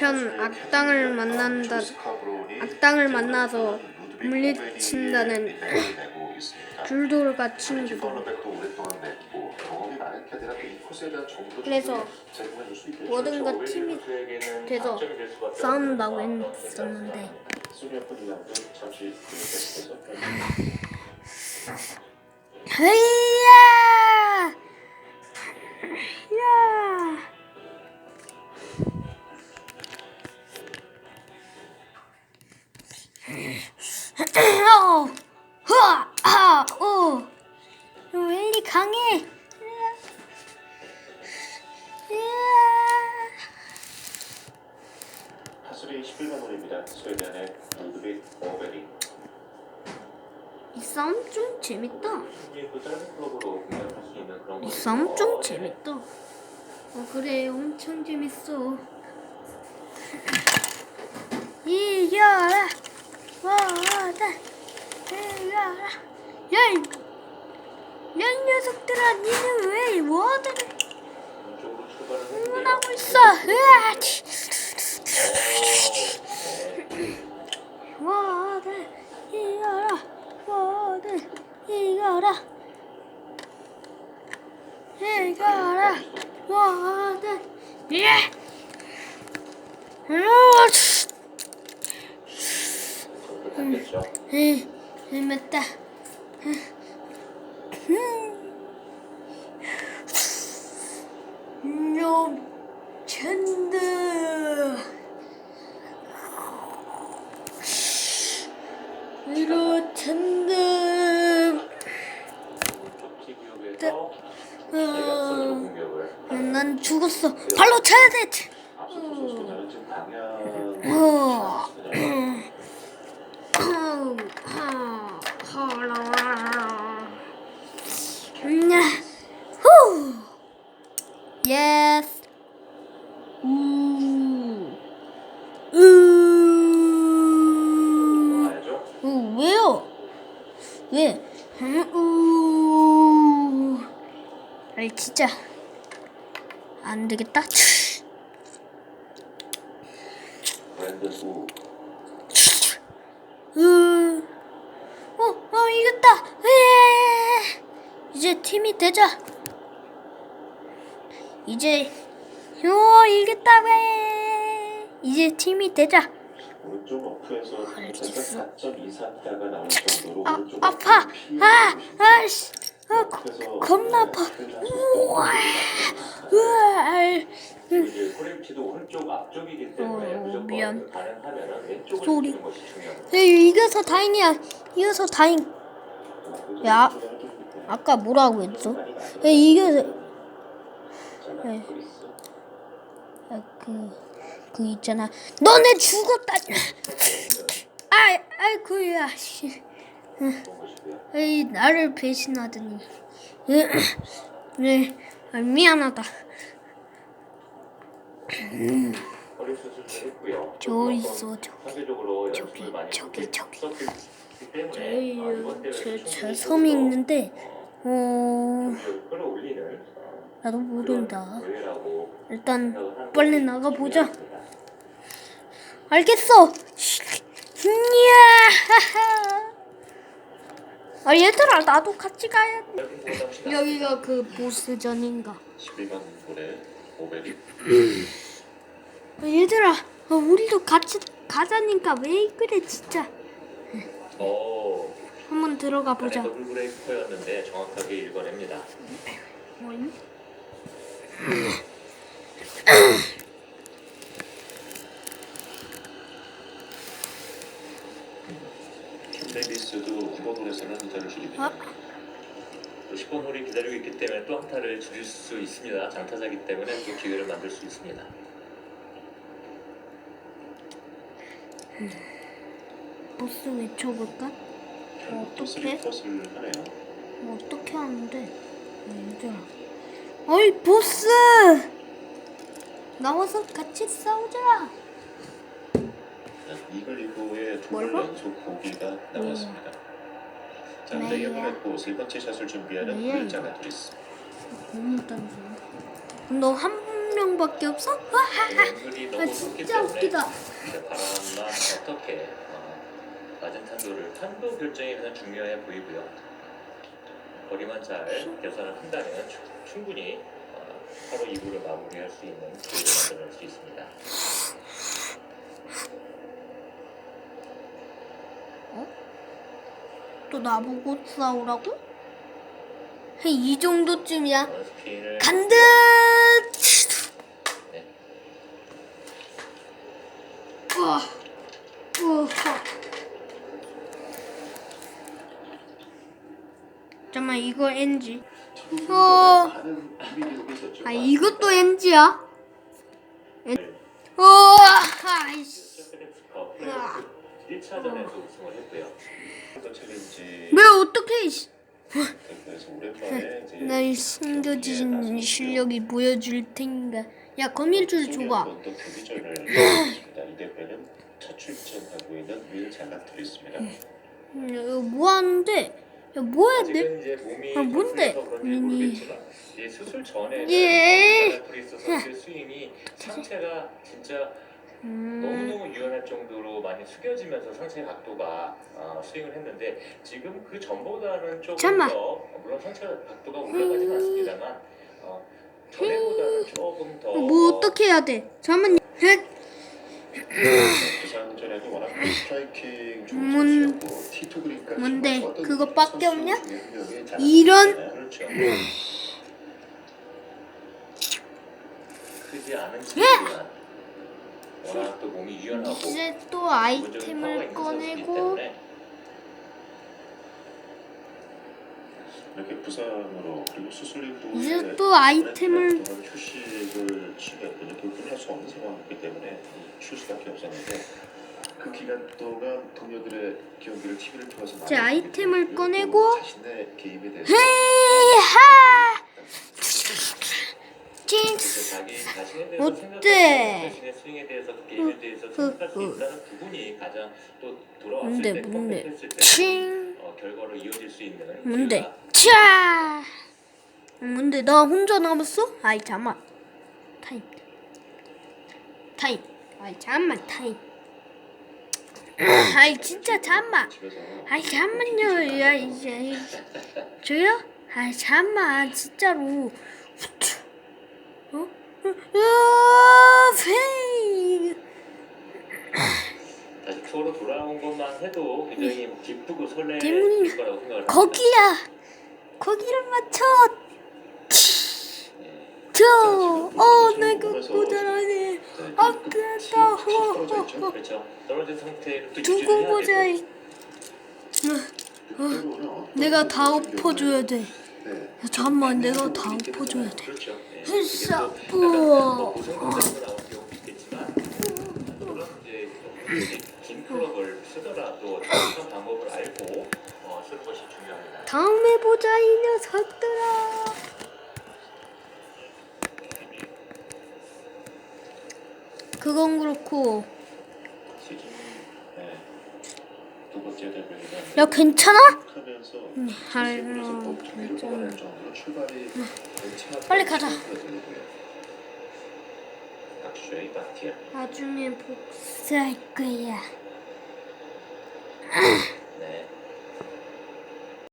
한편 악당을 만난다 악당을 만나서 물리친다는 줄돌과 친구들. 그래서 모든가 팀이 돼서 싸운다고 했었는데. 헤이야 오, 왜 이리 강해? 으아. 하수리 11번 홀입니다. 스웨덴의 루드빅 오베리. 이 싸움 좀 재밌다. 이 거. 싸움 좀 재밌다. 어 그래 엄청 재밌어. 이겨라, 와다, 이겨라. 야, 이, 야, 이 녀석들아, 니는 왜 했는데요. 응원하고 있어? 워드, 이겨라, 워드, 이겨라. 이겨라, 워드, 예. 으아, 찬다. 이로 찬다. 오른쪽 T구역에서 어, 공격을. 난 죽었어. 발로 차야 돼. 방향. 어. 그냥 후. Yes. 우. 으. 가야죠. 어, 왜요? 왜? 우. 아이 진짜 안 되겠다. 으. 어, 어 이겼다. 예. 이제 팀이 되자. 이제 요 이겼다 왜? 이제 팀이 되자. 오른쪽 어프에서 알겠어. 4.24타가 나올 정도로 아 오른쪽 아파. 아 아씨. 아 거- 겁나 아파. 우와. 우와. 때문에 어, 미안. 소리. 중요합니다. 에이, 이겨서 다행이야. 이겨서 다행. 야. 아까 뭐라고 했어? 에이, 이겨서 네. 아, 그, 그 있잖아. 너네 죽었다. 아, 아이고야. 씨. 에이, 나를 배신하더니. 네, 아, 미안하다. 저 있어, 저기, 저기, 저기. 때문에 저희, 제, 제 섬이 있는데, 어, 나도 모른다. 일단, 빨리 나가보자. 알겠어. 이야. 아 얘들아 나도 같이 가야 돼. 여기가 그 보스전인가? 11번 볼에 오베리 아, 얘들아 아, 우리도 같이 가자니까 왜 그래 진짜. 어, 한번 들어가 보자. 더블 정확하게 읽어냅니다. 뭐임? 킴데비스도 9번 홀에서는 한타를 줄입니다. 아. 10번 홀이 기다리고 있기 때문에 또 한타를 줄일 수 있습니다. 장타자기 때문에 또 기회를 만들 수 있습니다. 보스 외쳐볼까? 어, 어떡해? 컷을 하네요. 뭐 어떻게 하는데? 아, 얘들아. 어이 보스! 나와서 같이 싸우자. 이글 이후에 두뭘번 봐? 연속 보기가 나왔습니다. 자, 네. 이제 옆에 세 번째 샷을 준비하는 네. 일자가 드리스. 너무 단순해. 너한 명밖에 없어? 와하하. 아 너무 높기 진짜 때문에 웃기다. 이제 바람만 어떻게 어, 낮은 탄도를 탄도 결정이 가장 중요해 보이고요. 거리만 잘 계산을 한다면 추- 충분히 어, 8호 2부를 마무리할 수 있는 기회를 만들어낼 수 있습니다. 또 나보고 싸우라고? 한 이 정도쯤이야. 스피인을 간다. 네. 우와. 우와. 잠깐만 이거 NG. 어. 아 이것도 NG야? 아이씨. 어, 플레이오프 1차전에서 우승을 했고요. 챌린지 왜 어떻게? 날 숨겨진 실력이 보여줄 텐가. 야 거밀줄 줘봐. 있는 윌 잘라트리스입니다. 음, 이거 뭐 하는데? 야 뭐야 내? 아, 뭔데? 음. 모르겠지만 이 수술 전에 예. 선수의 스윙이 상체가 진짜 음. 너무너무 유연할 정도로 많이 숙여지면서 상체 각도가 어, 스윙을 했는데 지금 그 전보다는 조금. 더 어, 물론 상체 각도가 올라가지는 않습니다만 어, 전에보다는 조금 더뭐 어떻게 해야 돼? 잠깐만. 뭔- 티토 그린까지 뭔데? 그것밖에 없냐? 이런- 몸이 유연하고 이제 또 아이템을 꺼내고 이제 또 아이템을 없는 상황이기 때문에 쉴 수밖에 없었는데 그 기간 동안 동료들의 경기를 TV를 통해서 많이 아이템을 꺼내고 자신의 게임에 대해서 헤이하 칭 이제 자기 자신에 대해서 어때? 생각할 때 자신의 스윙에 대해서 그 게임에 대해서 그, 생각할 수 그. 있다는 부분이 가장 또 돌아왔을 뭔데, 때 뭔데? 컴백했을 때 칭 어, 결과로 이어질 수 있는 뭔데? 기회가 차 뭔데 나 혼자 남았어? 아이 잠만 타임 타임 아이 잠만 타임 아이 진짜 잠만 아이 잠만요 야 이제 저요? 아이 잠만 진짜로 어? 으아 페이 다시 투어로 돌아온 것만 해도 굉장히 기쁘고 대문이 거라고 생각을 합니다. 거기야 거기를 맞춰 예. 내가 아프다 떨어져 그렇죠. 떨어진 상태로 또 두고 보자. 이- 내가 다 엎어줘야 돼 네. 잠만 내가 다 엎어줘야 돼 어, 중요합니다. 다음에 보자 이 녀석들 그건 그렇고 야 괜찮아? 응, 잘 괜찮아. 빨리 가자. 나중에 복수할 거야.